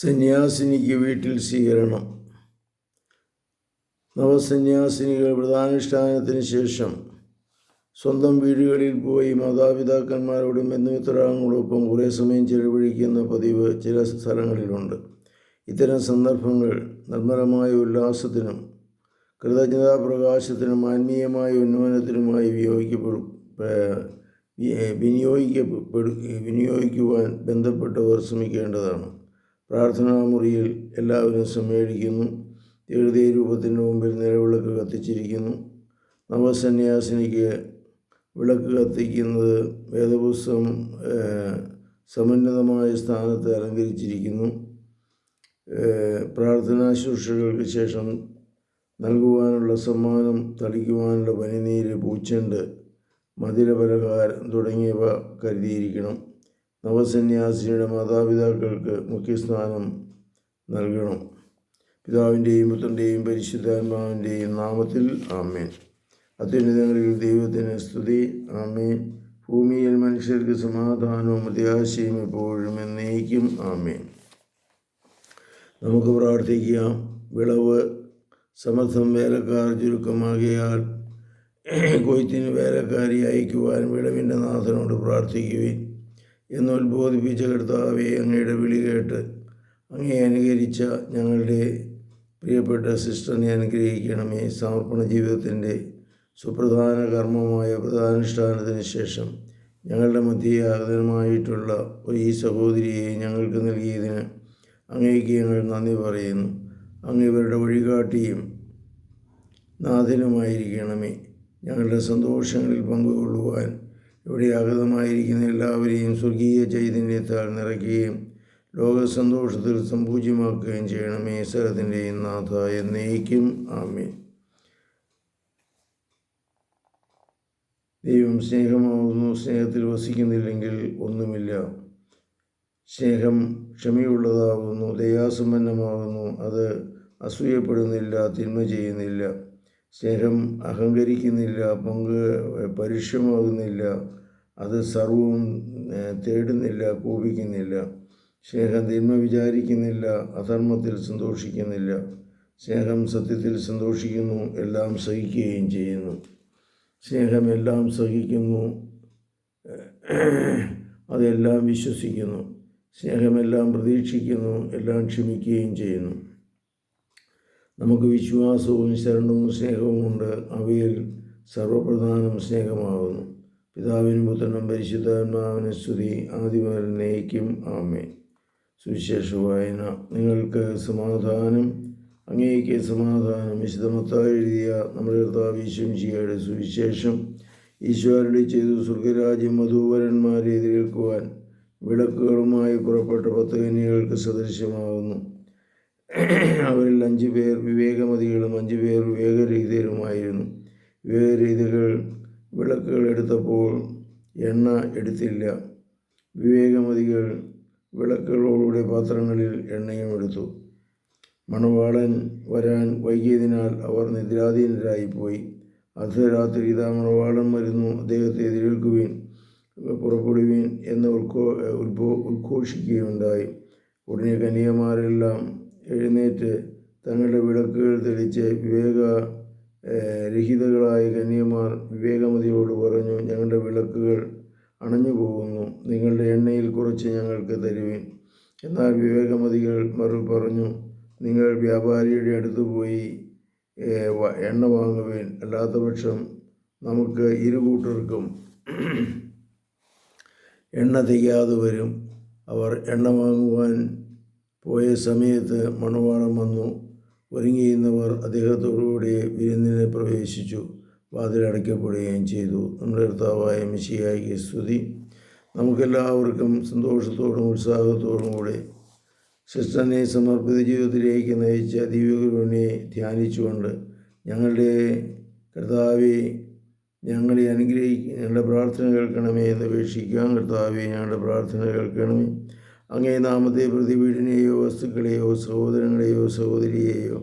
സന്യാസിനിക്ക് വീട്ടിൽ സ്വീകരണം. നവസന്യാസിനികൾ വ്രതാനുഷ്ഠാനത്തിന് ശേഷം സ്വന്തം വീടുകളിൽ പോയി മാതാപിതാക്കന്മാരോടും ബന്ധുമിത്രാങ്ങളോടൊപ്പം കുറേ സമയം ചെലവഴിക്കുന്ന പതിവ് ചില സ്ഥലങ്ങളിലുണ്ട്. ഇത്തരം സന്ദർഭങ്ങൾ നിർമ്മലമായ ഉല്ലാസത്തിനും കൃതജ്ഞതാ പ്രകാശത്തിനും ആത്മീയമായ ഉന്നമനത്തിനുമായി വിനിയോഗിക്കപ്പെടും വിനിയോഗിക്കപ്പെടു വിനിയോഗിക്കുവാൻ ബന്ധപ്പെട്ടവർ ശ്രമിക്കേണ്ടതാണ്. പ്രാർത്ഥനാമുറിയിൽ എല്ലാവരും സമ്മേളിക്കുന്നു എഴുതിയ രൂപത്തിന്റെ മുമ്പിൽ നിലവിളക്ക് കത്തിച്ചിരിക്കുന്നു. നവസന്യാസിനിക്ക് വിളക്ക് കത്തിക്കുന്നത് വേദപുസ്തകം സമന്വിതമായ സ്ഥാനത്ത് അലങ്കരിച്ചിരിക്കുന്നു. പ്രാർത്ഥനാ ശുശ്രൂഷകൾക്ക് ശേഷം നൽകുവാനുള്ള സമ്മാനം തളിക്കുവാനുള്ള പനിനീര് പൂച്ചെണ്ട് മധുരപലഹാരം തുടങ്ങിയവ കരുതിയിരിക്കണം. നവസന്യാസിനിയുടെ മാതാപിതാക്കൾക്ക് മുഖ്യസ്ഥാനം നൽകണം. പിതാവിന്റെയും പുത്രന്റെയും പരിശുദ്ധാത്മാവിന്റെയും നാമത്തിൽ ആമേൻ. അത്യുന്നതങ്ങളിൽ ദൈവത്തിന് സ്തുതി. ആമേൻ. ഭൂമിയിൽ മനുഷ്യർക്ക് സമാധാനവും പ്രത്യാശയും എപ്പോഴും എന്നേക്കും ആമേൻ. നമുക്ക് പ്രാർത്ഥിക്കാം. വിളവ് സമർത്ഥം വേലക്കാർ ചുരുക്കമാകിയാൽ കൊയ്ത്തിന് വേലക്കാരി അയക്കുവാൻ വിളവിന്റെ നാഥനോട് പ്രാർത്ഥിക്കുവിൻ. എന്ന് ഉത്ബോധിപ്പിച്ച കർത്താവെ അങ്ങയുടെ വിളി കേട്ട് അങ്ങേ അനുകരിച്ച ഞങ്ങളുടെ പ്രിയപ്പെട്ട സിസ്റ്ററിനെ അനുഗ്രഹിക്കണമേ. സമർപ്പണ ജീവിതത്തിന്റെ സുപ്രധാന കർമ്മമായ പ്രധാനുഷ്ഠാനത്തിന് ശേഷം ഞങ്ങളുടെ മധ്യയാഗതമായിട്ടുള്ള ഒരു ഈ സഹോദരിയെ ഞങ്ങൾക്ക് നൽകിയതിന് അങ്ങേക്ക് ഞങ്ങൾ നന്ദി പറയുന്നു. അങ്ങ് ഇവരുടെ വഴികാട്ടിയും നാഥനുമായിരിക്കണമേ. ഞങ്ങളുടെ സന്തോഷങ്ങളിൽ പങ്കുകൊള്ളുവാൻ ഇവിടെ ആഗതമായിരിക്കുന്ന എല്ലാവരെയും സ്വർഗീയ ചൈതന്യത്താൽ നിറയ്ക്കുകയും ലോക സന്തോഷത്തിൽ സമ്പൂജ്യമാക്കുകയും ചെയ്യണമേ സ്ഥലത്തിന്റെയും നാഥ എന്നേക്കും. ആമേ ദൈവം സ്നേഹമാവുന്നു. സ്നേഹത്തിൽ വസിക്കുന്നില്ലെങ്കിൽ ഒന്നുമില്ല. സ്നേഹം ക്ഷമയുള്ളതാകുന്നു ദയാസമ്പന്നമാകുന്നു അത് അസൂയപ്പെടുന്നില്ല തിന്മ ചെയ്യുന്നില്ല. സ്നേഹം അഹങ്കരിക്കുന്നില്ല പങ്ക് പരുഷമാകുന്നില്ല അത് സർവവും തേടുന്നില്ല കോപിക്കുന്നില്ല സ്നേഹം തിന്മ വിചാരിക്കുന്നില്ല അധർമ്മത്തിൽ സന്തോഷിക്കുന്നില്ല സ്നേഹം സത്യത്തിൽ സന്തോഷിക്കുന്നു എല്ലാം സഹിക്കുകയും ചെയ്യുന്നു. സ്നേഹം എല്ലാം സഹിക്കുന്നു അതെല്ലാം വിശ്വസിക്കുന്നു. സ്നേഹമെല്ലാം പ്രതീക്ഷിക്കുന്നു എല്ലാം ക്ഷമിക്കുകയും ചെയ്യുന്നു. നമുക്ക് വിശ്വാസവും ശരണവും സ്നേഹവും ഉണ്ട്. അവയിൽ സർവപ്രധാനം സ്നേഹമാകുന്നു. പിതാവിനും പുത്രനും പരിശുദ്ധാത്മാവിന് സ്തുതി. ആദ്യമുതൽ നയിക്കും. ആമേ സുവിശേഷ വായന നിങ്ങൾക്ക് സമാധാനം അങ്ങേക്ക് സമാധാനം. വിശുദ്ധമത്തായി എഴുതിയ നമ്മുടെ കർത്താവ് ഈശ്വംശിയുടെ സുവിശേഷം ഈശ്വരടി ചെയ്തു സ്വർഗരാജ്യം മധുവരന്മാരെ എതിരേൽക്കുവാൻ വിളക്കുകളുമായി പുറപ്പെട്ട പത്ത് കന്യകൾക്ക് സദൃശ്യമാകുന്നു. അവരിൽ അഞ്ച് പേർ വിവേകമതികളും അഞ്ച് പേർ വിവേകരഹിതരുമായിരുന്നു. വിവേകരഹിതകൾ വിളക്കുകൾ എടുത്തപ്പോൾ എണ്ണ എടുത്തില്ല. വിവേകമതികൾ വിളക്കുകളോടുകൂടെ പാത്രങ്ങളിൽ എണ്ണയും എടുത്തു. മണവാളൻ വരാൻ വൈകിയതിനാൽ അവർ നിദ്രാധീനരായിപ്പോയി. അർദ്ധരാത്രി ഇതാ മണവാളൻ വരുന്നു അദ്ദേഹത്തെ എതിരേൽക്കുവിൻ പുറപ്പെടുവീൻ എന്ന് ഉദ്ഭോ ഉദ്ഘോഷിക്കുകയുണ്ടായി. ഉടനെ കന്യകമാരെല്ലാം എഴുന്നേറ്റ് തങ്ങളുടെ വിളക്കുകൾ തെളിച്ച് വിവേക രഹിതകളായ കന്യമാർ വിവേകമതിയോട് പറഞ്ഞു ഞങ്ങളുടെ വിളക്കുകൾ അണഞ്ഞു പോകുന്നു നിങ്ങളുടെ എണ്ണയിൽ കുറച്ച് ഞങ്ങൾക്ക് തരുവിൻ. എന്നാൽ വിവേകമതികൾ മറു പറഞ്ഞു നിങ്ങൾ വ്യാപാരിയുടെ അടുത്ത് പോയി എണ്ണ വാങ്ങുവേൻ. അല്ലാത്തപക്ഷം നമുക്ക് ഇരു കൂട്ടർക്കും എണ്ണ തികയാതെ വരും. അവർ എണ്ണ വാങ്ങുവാൻ പോയ സമയത്ത് മണവാളം വന്നു. ഒരുങ്ങിയിരുന്നവർ അദ്ദേഹത്തോടുകൂടി വിരുന്നിന് പ്രവേശിച്ചു. വാതിലടയ്ക്കപ്പെടുകയും ചെയ്തു. നമ്മുടെ കർത്താവായ മിശിയായി സ്തുതി. നമുക്കെല്ലാവർക്കും സന്തോഷത്തോടും ഉത്സാഹത്തോടും കൂടെ ശിഷ്ടനെ സമർപ്പിത ജീവിതത്തിലേക്ക് നയിച്ച ദിവ്യഗുരുവിനെ ധ്യാനിച്ചുകൊണ്ട് ഞങ്ങളുടെ കർത്താവെ ഞങ്ങളെ അനുഗ്രഹിക്കുക ഞങ്ങളുടെ പ്രാർത്ഥന കേൾക്കണമേ. എന്ന് അപേക്ഷിക്കാം കർത്താവെ ഞങ്ങളുടെ പ്രാർത്ഥന കേൾക്കണമേ. അങ്ങേ നാമത്തെ പ്രതി വീടിനെയോ വസ്തുക്കളെയോ സഹോദരങ്ങളെയോ സഹോദരിയെയോ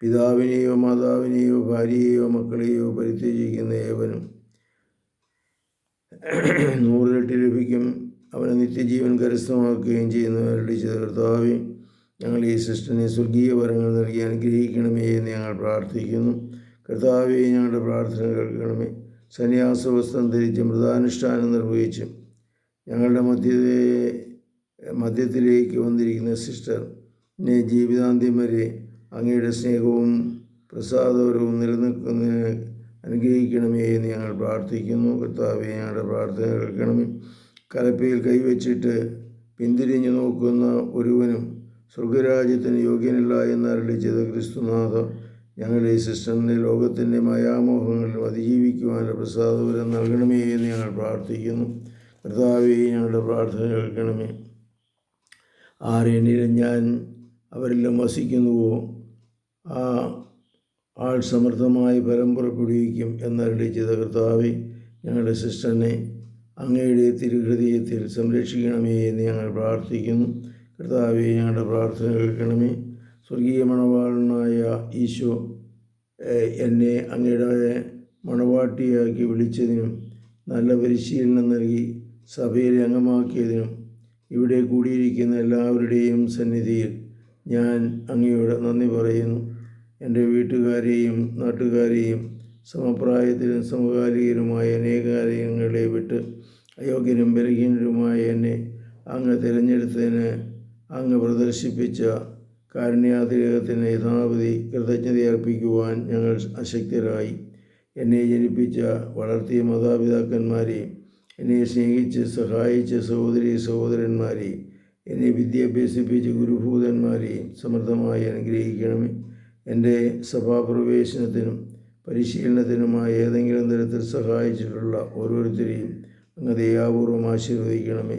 പിതാവിനെയോ മാതാവിനെയോ ഭാര്യയെയോ മക്കളെയോ പരിത്യജിക്കുന്ന ഏവനും നൂറിരട്ടി ലഭിക്കും. അവനെ നിത്യജീവൻ കരസ്ഥമാക്കുകയും ചെയ്യുന്നവരുടെ കർത്താവെ ഞങ്ങൾ ഈ സിസ്റ്ററിനെ സ്വർഗീയ വരങ്ങൾ നൽകി അനുഗ്രഹിക്കണമേ എന്ന് ഞങ്ങൾ പ്രാർത്ഥിക്കുന്നു. കർത്താവെ ഞങ്ങളുടെ പ്രാർത്ഥന കേൾക്കണമേ. സന്യാസ വസ്ത്രം ധരിച്ച് മൃതാനുഷ്ഠാനം നിർവഹിച്ച് ഞങ്ങളുടെ മധ്യത്തെ മധ്യത്തിലേക്ക് വന്നിരിക്കുന്ന സിസ്റ്റർ എന്നെ ജീവിതാന്ത്യം വരെ അങ്ങയുടെ സ്നേഹവും പ്രസാദപരവും നിലനിൽക്കുന്നതിന് അനുഗ്രഹിക്കണമേ എന്ന് ഞങ്ങൾ പ്രാർത്ഥിക്കുന്നു. കർത്താവെ ഞങ്ങളുടെ പ്രാർത്ഥന കേൾക്കണമേ. കലപ്പയിൽ കൈവച്ചിട്ട് പിന്തിരിഞ്ഞു നോക്കുന്ന ഒരുവനും സ്വർഗരാജ്യത്തിന് യോഗ്യനല്ല എന്ന് അരളി ചെയ്ത ക്രിസ്തുനാഥ ഞങ്ങളുടെ ഈ സിസ്റ്ററിനെ ലോകത്തിന്റെ മായാമോഹങ്ങളിലും അതിജീവിക്കുവാനുള്ള പ്രസാദപരം നൽകണമേ എന്ന് ഞങ്ങൾ പ്രാർത്ഥിക്കുന്നു. കർത്താവെ ഞങ്ങളുടെ പ്രാർത്ഥന കേൾക്കണമേ. ആരെന്നിലും ഞാൻ അവരെല്ലാം വസിക്കുന്നുവോ? ആ ആൾ സമൃദ്ധമായി ഫലം പുറപ്പെടുവിക്കും എന്നരളി ചെയ്ത കർത്താവെ ഞങ്ങളുടെ സിസ്റ്ററിനെ അങ്ങയുടെ തിരുഹൃദയത്തിൽ സംരക്ഷിക്കണമേ എന്ന് ഞങ്ങൾ പ്രാർത്ഥിക്കുന്നു. കർത്താവെ ഞങ്ങളുടെ പ്രാർത്ഥന കേൾക്കണമേ. സ്വർഗീയ മണവാളനായ ഈശോ എന്നെ അങ്ങയുടെ മണവാട്ടിയാക്കി വിളിച്ചതിനും നല്ല പരിശീലനം നൽകി സഭയിൽ അംഗമാക്കിയതിനും ഇവിടെ കൂടിയിരിക്കുന്ന എല്ലാവരുടെയും സന്നിധിയിൽ ഞാൻ അങ്ങയോട് നന്ദി പറയുന്നു. എന്റെ വീട്ടുകാരെയും നാട്ടുകാരെയും സമപ്രായത്തിലും സമകാലികരുമായ അനേക കാര്യങ്ങളെ വിട്ട് അയോഗ്യനും ബലഹീനരുമായ എന്നെ അങ്ങ് തിരഞ്ഞെടുത്തതിന് അങ്ങ് പ്രദർശിപ്പിച്ച കാരുണ്യാതിരകത്തിന് യഥാവധി കൃതജ്ഞത അർപ്പിക്കുവാൻ ഞങ്ങൾ അശക്തരായി. എന്നെ ജനിപ്പിച്ച വളർത്തിയ മാതാപിതാക്കന്മാരെയും എന്നെ സ്നേഹിച്ച് സഹായിച്ച സഹോദരി സഹോദരന്മാരെയും എന്നെ വിദ്യാഭ്യസിപ്പിച്ച ഗുരുഭൂതന്മാരെയും സമൃദ്ധമായി അനുഗ്രഹിക്കണമേ. എന്റെ സഭാപ്രവേശനത്തിനും പരിശീലനത്തിനുമായി ഏതെങ്കിലും തരത്തിൽ സഹായിച്ചിട്ടുള്ള ഓരോരുത്തരെയും അങ്ങ് ദയാപൂർവം ആശീർവദിക്കണമേ.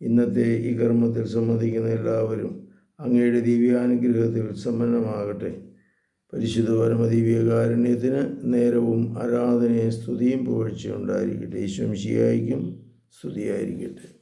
ഇന്നത്തെ ഈ കർമ്മത്തിൽ സംബന്ധിക്കുന്ന എല്ലാവരും അങ്ങയുടെ ദിവ്യാനുഗ്രഹത്തിൽ സമ്പന്നമാകട്ടെ. പരിശുദ്ധ പരമദിവ്യകാരുണ്യത്തിന് നേരവും ആരാധനയും സ്തുതിയും പുകഴ്ചയും ഉണ്ടായിരിക്കട്ടെ. ഈശ്വംശിയായിരിക്കും സ്തുതിയായിരിക്കട്ടെ.